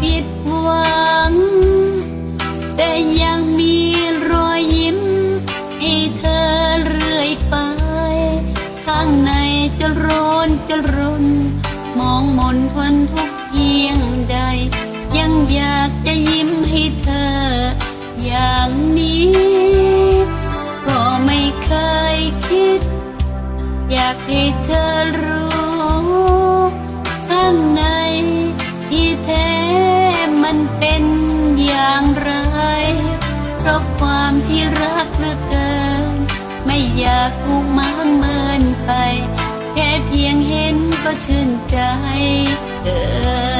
ผิดหวัง แต่ยังมีรอยยิ้ม ให้เธอเรื่อยไป ข้างในจะร้อนจะรน มองมนทนทุกเพียงใด ยังอยากจะยิ้มให้เธอ อย่างนี้ ก็ไม่เคยคิด อยากให้เธอรู้ ข้างใน ที่แท้มันเป็นอย่างไร เพราะความที่รักเหลือเกิน ไม่อยากถูกมาเมินไป แค่เพียงเห็นก็ชื่นใจเกิน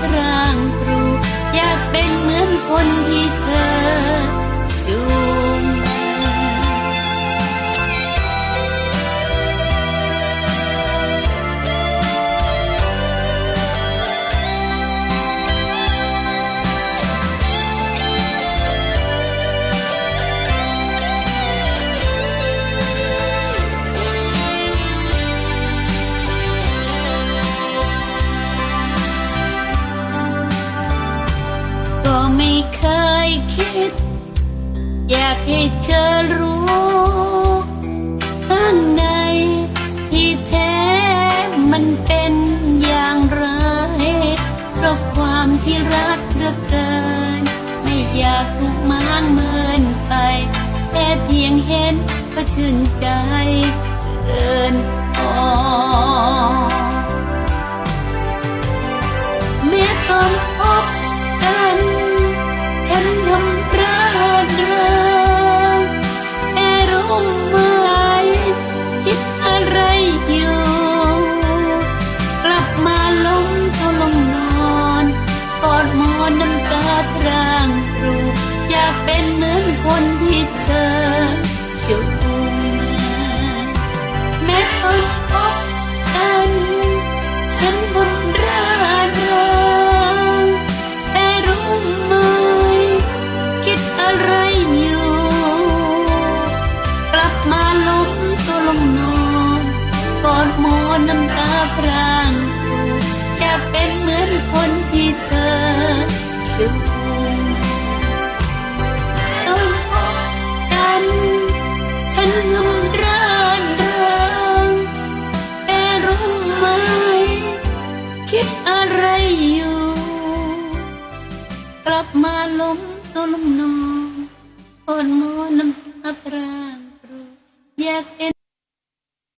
พรางปรูอยากเป็นเหมือนคนที่เธอจู ไม่เคยคิด อยากให้เธอรู้ข้างในที่แท้มันเป็นอย่างไรเพราะความที่รักเหลือเกิน ไม่อยากถูกมางเมินไปแค่เพียงเห็นก็ชื่นใจเกินพอ น้ำตาพรางปรู อยากเป็นเหมือนคนที่เธอจูงมือแม้ตอนพบกันฉันทำร้านเริงแต่รู้ไหมคิดอะไรอยู่ กลับมาล้มตัวลงนอนกอดหมอนน้ำตาพรางปรูอยากเป็นเหมือนคนที่เธอ ดูต้องพบกัน ฉันทำร้านเริงแต่รู้ไหม คิดอะไรอยู่ กลับมาล้มตัวลมนอนกอดหมอนน้ำตาพรางปรูอยากเป็น